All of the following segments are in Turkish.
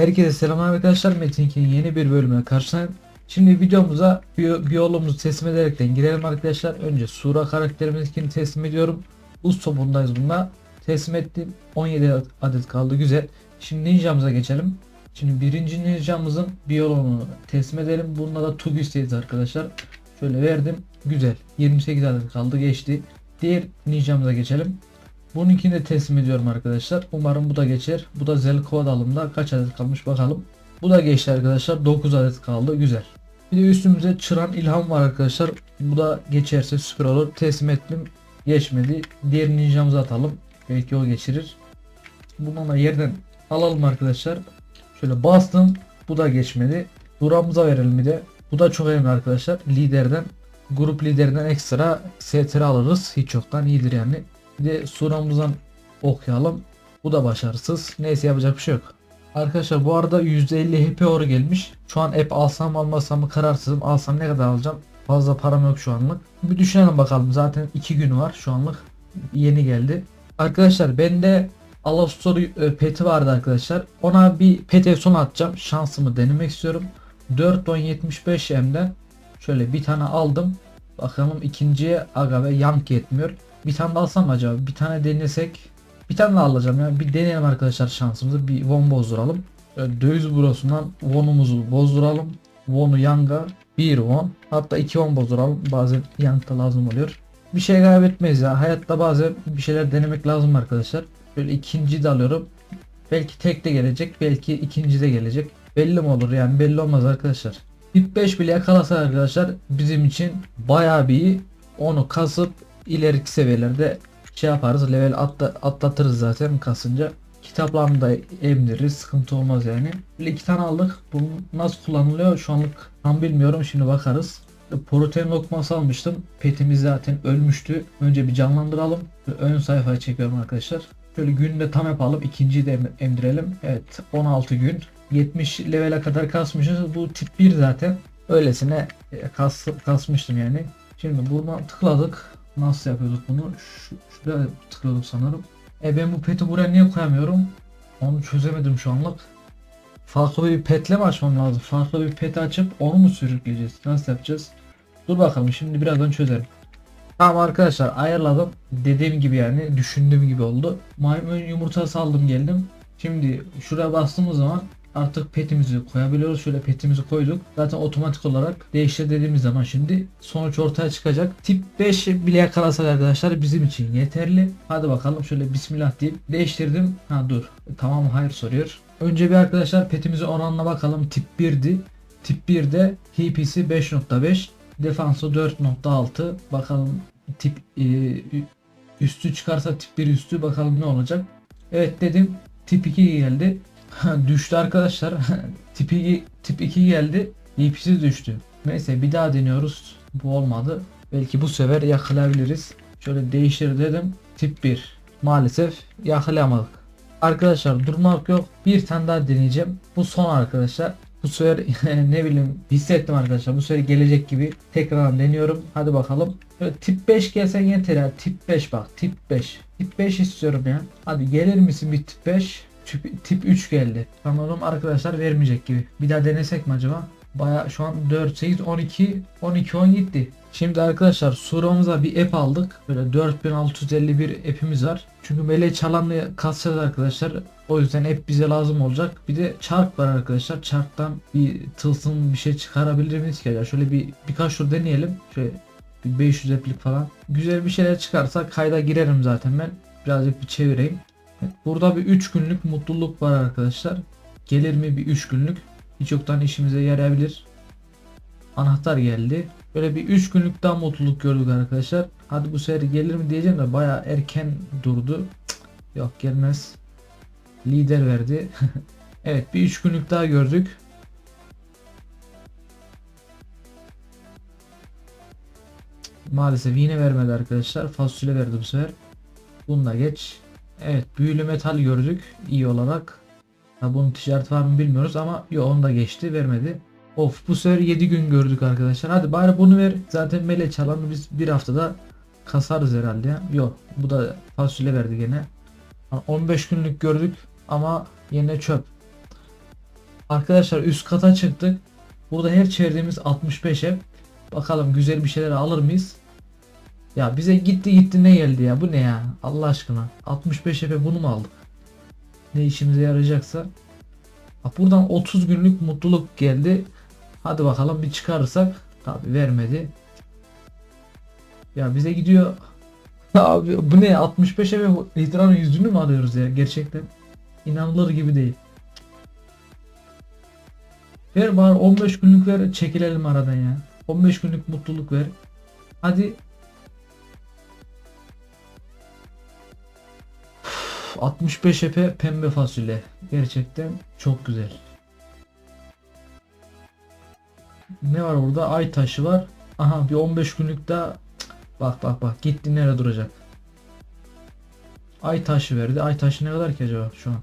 Herkese selam arkadaşlar. Metin 2'nin yeni bir bölümüne karşınızdayım. Şimdi videomuza biyo, biyologumuzu teslim ederekten girelim arkadaşlar. Önce Sura karakterimizdekini teslim ediyorum. Buz topundayız bunda. Teslim ettim. 17 adet kaldı güzel. Şimdi ninjamıza geçelim. Şimdi birinci ninjamızın biyoloğunu teslim edelim. Bunda da Tug isteyiz arkadaşlar. Şöyle verdim. Güzel. 28 adet kaldı geçti. Diğer ninjamıza geçelim. Bununkini de teslim ediyorum arkadaşlar. Umarım bu da geçer. Bu da Zelkova dalımda kaç adet kalmış bakalım. Bu da geçti arkadaşlar. 9 adet kaldı. Güzel. Bir de üstümüzde Çıran İlham var arkadaşlar. Bu da geçerse süper olur. Teslim ettim. Geçmedi. Diğer ninjamızı atalım. Belki o geçirir. Bunu da yerden alalım arkadaşlar. Şöyle bastım. Bu da geçmedi. Duramıza verelim bir de. Bu da çok önemli arkadaşlar. Liderden grup liderinden ekstra STR alırız. Hiç yoktan iyidir yani. Bir de suramızdan okuyalım. Bu da başarısız. Neyse yapacak bir şey yok. Arkadaşlar bu arada %50 HP oru gelmiş. Şu an app alsam almasam mı kararsızım. Alsam ne kadar alacağım? Fazla param yok şu anlık. Bir düşünelim bakalım. Zaten 2 gün var şu anlık. Yeni geldi. Arkadaşlar bende Alastor e, peti vardı arkadaşlar. Ona bir pet son atacağım. Şansımı denemek istiyorum. 4 don 75 M'den şöyle bir tane aldım. Bakalım ikinciye aga ve yank yetmiyor. Bir tane de alsam acaba? Bir tane denesek. Bir tane daha alacağım ya. Bir deneyelim arkadaşlar şansımızı. Bir won bozduralım. Böyle döviz bürosundan wonumuzu bozduralım. Won'u yanga. Bir won. Hatta iki won bozduralım. Bazen yank da lazım oluyor. Bir şey kaybetmeyiz ya. Hayatta bazen bir şeyler denemek lazım arkadaşlar. Böyle ikinci de alıyorum. Belki tek de gelecek. Belki ikinci de gelecek. Belli mi olur yani belli olmaz arkadaşlar. Tip 5 bile yakalasa arkadaşlar bizim için bayağı bir iyi. Onu kasıp ileriki seviyelerde şey yaparız level atla, atlatırız zaten kasınca. Kitaplarını da emdiririz sıkıntı olmaz yani. Böyle iki tane aldık. Bu nasıl kullanılıyor şu anlık tam bilmiyorum şimdi bakarız. Protein lokması almıştım. Petimiz zaten ölmüştü. Önce bir canlandıralım. Ön sayfaya çekiyorum arkadaşlar. Şöyle günde tam yapalım. ikinciyi de em- emdirelim. Evet 16 gün. 70 levele kadar kasmışız. Bu tip 1 zaten. Öylesine e, kas, kasmıştım yani. Şimdi buradan tıkladık. Nasıl yapıyorduk bunu? Şu, şuraya tıklıyorduk sanırım. E ben bu peti buraya niye koyamıyorum? Onu çözemedim şu anlık. Farklı bir petle mi açmam lazım? Farklı bir pet açıp onu mu sürükleyeceğiz? Nasıl yapacağız? Dur bakalım şimdi birazdan çözerim. Tamam arkadaşlar ayarladım. Dediğim gibi yani düşündüğüm gibi oldu. Maymun yumurtası aldım geldim. Şimdi şuraya bastığımız zaman artık petimizi koyabiliyoruz. Şöyle petimizi koyduk. Zaten otomatik olarak değiştir dediğimiz zaman şimdi sonuç ortaya çıkacak. Tip 5 bile yakalasak arkadaşlar bizim için yeterli. Hadi bakalım şöyle bismillah deyip değiştirdim. Ha dur. Tamam hayır soruyor. Önce bir arkadaşlar petimizi oranına bakalım. Tip 1'di. Tip 1'de HP'si 5.5 Defansı 4.6 bakalım tip e, üstü çıkarsa tip 1 üstü bakalım ne olacak. Evet dedim tip 2 geldi. Düştü arkadaşlar. tip 2 tip 2 geldi. EP'si düştü. Neyse bir daha deniyoruz. Bu olmadı. Belki bu sefer yakalayabiliriz. Şöyle değiştir dedim. Tip 1. Maalesef yakalayamadık. Arkadaşlar durmak yok. Bir tane daha deneyeceğim. Bu son arkadaşlar. Bu sefer ne bileyim hissettim arkadaşlar. Bu sefer gelecek gibi tekrar deniyorum. Hadi bakalım. Böyle tip 5 gelsen yeter ya. Tip 5 bak. Tip 5. Tip 5 istiyorum ya. Hadi gelir misin bir tip 5? Tip, tip 3 geldi. Sanırım arkadaşlar vermeyecek gibi. Bir daha denesek mi acaba? Baya şu an 4, 8, 12, 12, 10 gitti. Şimdi arkadaşlar suramıza bir app aldık. Böyle 4651 app'imiz var. Çünkü meleği çalanla kasacağız arkadaşlar. O yüzden app bize lazım olacak. Bir de çark var arkadaşlar. Çarktan bir tılsım bir şey çıkarabilir miyiz ki? acaba? Şöyle bir birkaç tur deneyelim. Şöyle bir 500 app'lik falan. Güzel bir şeyler çıkarsa kayda girerim zaten ben. Birazcık bir çevireyim. Burada bir 3 günlük mutluluk var arkadaşlar. Gelir mi bir 3 günlük? Hiç işimize yarayabilir. Anahtar geldi. Böyle bir 3 günlük daha mutluluk gördük arkadaşlar. Hadi bu sefer gelir mi diyeceğim de baya erken durdu. Cık, Yok gelmez. Lider verdi. evet bir 3 günlük daha gördük. Maalesef yine vermedi arkadaşlar. Fasulye verdi bu sefer. Bunu da geç. Evet büyülü metal gördük iyi olarak. Ha, bunun ticaret var mı bilmiyoruz ama yok onu da geçti vermedi. Of bu sefer 7 gün gördük arkadaşlar. Hadi bari bunu ver. Zaten mele çalanı biz bir haftada kasarız herhalde. Yok bu da fasulye verdi gene. Ha, 15 günlük gördük ama yine çöp. Arkadaşlar üst kata çıktık. Burada her çevirdiğimiz 65 hep. Bakalım güzel bir şeyler alır mıyız? Ya bize gitti gitti ne geldi ya bu ne ya Allah aşkına 65 hep bunu mu aldık? Ne işimize yarayacaksa. Bak buradan 30 günlük mutluluk geldi. Hadi bakalım bir çıkarırsak. Tabi vermedi. Ya bize gidiyor. Abi bu ne 65 eve Hidra'nın yüzünü mü alıyoruz ya gerçekten? İnanılır gibi değil. Ver bari 15 günlük ver çekilelim aradan ya. 15 günlük mutluluk ver. Hadi. Üf, 65 epe pembe fasulye. Gerçekten çok güzel. Ne var burada? Ay taşı var. Aha bir 15 günlük daha. Bak bak bak gitti nereye duracak. Ay taşı verdi. Ay taşı ne kadar ki acaba şu an?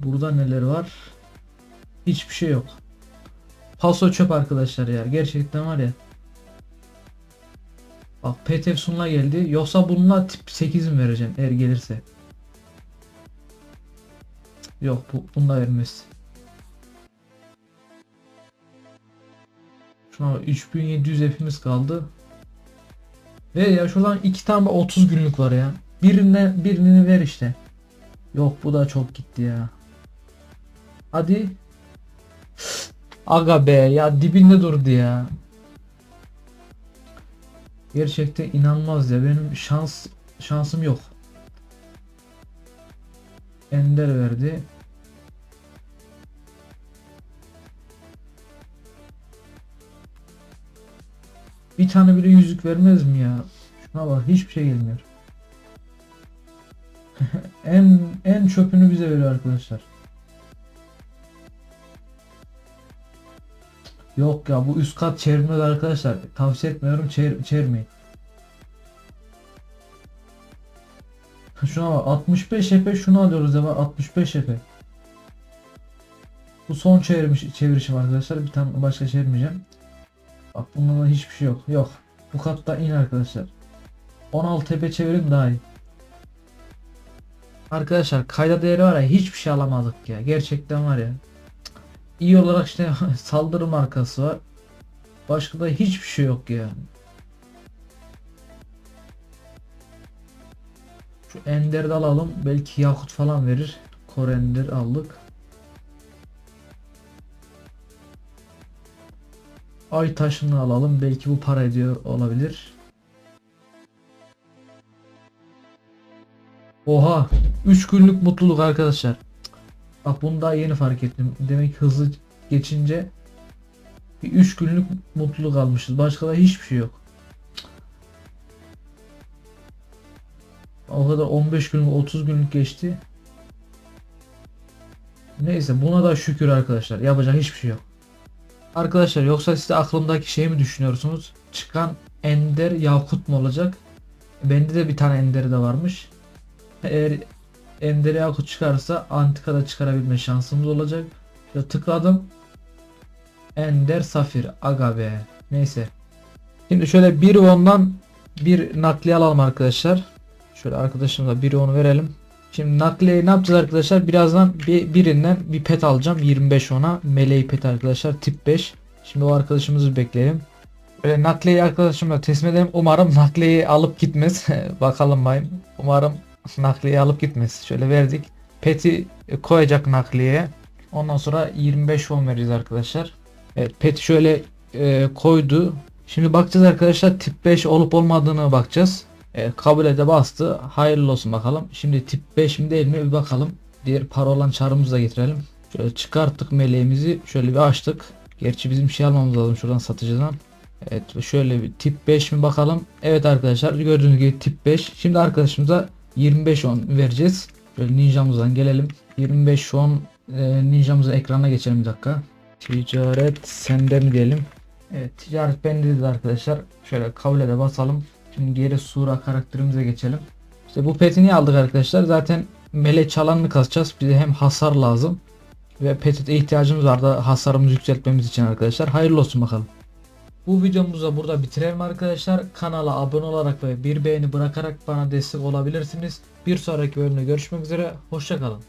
Burada neler var? Hiçbir şey yok. Paso çöp arkadaşlar ya. Gerçekten var ya. Bak PT sunla geldi. Yoksa bununla tip 8 mi vereceğim eğer gelirse? Yok bu bunda vermez. Şuna bak, 3700 hepimiz kaldı. Ve ya şuradan iki tane 30 günlük var ya. Birine birini ver işte. Yok bu da çok gitti ya. Hadi. Aga be ya dibinde durdu ya. Gerçekten inanılmaz ya benim şans şansım yok. Ender verdi. Bir tane bile yüzük vermez mi ya? Şuna bak hiçbir şey gelmiyor. en en çöpünü bize veriyor arkadaşlar. Yok ya bu üst kat çevirmez arkadaşlar. Tavsiye etmiyorum çevir, çevirmeyin. Şuna bak 65 epe şunu alıyoruz ya bak 65 epe. Bu son çevirmiş çevirişim arkadaşlar. Bir tane başka çevirmeyeceğim. Bak bunda da hiçbir şey yok. Yok. Bu katta in arkadaşlar. 16 tepe çevirin daha iyi. Arkadaşlar kayda değeri var ya hiçbir şey alamadık ya. Gerçekten var ya. İyi olarak işte saldırı markası var. Başka da hiçbir şey yok ya. Şu Ender'i de alalım. Belki Yakut falan verir. Core Ender aldık. Ay taşını alalım. Belki bu para ediyor olabilir. Oha! 3 günlük mutluluk arkadaşlar. Bak bunu daha yeni fark ettim. Demek hızlı geçince bir 3 günlük mutluluk almışız. Başka da hiçbir şey yok. O kadar 15 günlük 30 günlük geçti. Neyse buna da şükür arkadaşlar. Yapacak hiçbir şey yok. Arkadaşlar yoksa siz de aklımdaki şeyi mi düşünüyorsunuz? Çıkan ender yakut mu olacak? Bende de bir tane enderi de varmış. Eğer ender yakut çıkarsa antikada çıkarabilme şansımız olacak. Şöyle tıkladım. Ender safir. Aga be. Neyse. Şimdi şöyle bir ondan bir nakliye alalım arkadaşlar. Şöyle arkadaşımıza biri onu verelim. Şimdi nakliyeyi ne yapacağız arkadaşlar? Birazdan bir, birinden bir pet alacağım. 25 ona. Melee pet arkadaşlar. Tip 5. Şimdi o arkadaşımızı bekleyelim. Böyle nakliyeyi arkadaşımla teslim edelim. Umarım nakliyeyi alıp gitmez. Bakalım bayım. Umarım nakliyeyi alıp gitmez. Şöyle verdik. Peti koyacak nakliyeye. Ondan sonra 25 won vereceğiz arkadaşlar. Evet pet şöyle e, koydu. Şimdi bakacağız arkadaşlar tip 5 olup olmadığını bakacağız. E, kabul ede bastı. Hayırlı olsun bakalım. Şimdi tip 5 mi değil mi bir bakalım. Diğer para olan çarımızı da getirelim. Şöyle çıkarttık meleğimizi. Şöyle bir açtık. Gerçi bizim şey almamız lazım şuradan satıcıdan. Evet şöyle bir tip 5 mi bakalım. Evet arkadaşlar gördüğünüz gibi tip 5. Şimdi arkadaşımıza 25 on vereceğiz. Şöyle ninjamızdan gelelim. 25 on e, ninjamızın ekrana geçelim bir dakika. Ticaret sende mi diyelim. Evet ticaret bende dedi arkadaşlar. Şöyle kabul ede basalım. Şimdi geri sura karakterimize geçelim. İşte bu peti niye aldık arkadaşlar? Zaten mele çalanını kasacağız. Bize hem hasar lazım. Ve petite ihtiyacımız var da hasarımızı yükseltmemiz için arkadaşlar. Hayırlı olsun bakalım. Bu videomuzu da burada bitirelim arkadaşlar. Kanala abone olarak ve bir beğeni bırakarak bana destek olabilirsiniz. Bir sonraki bölümde görüşmek üzere. Hoşçakalın.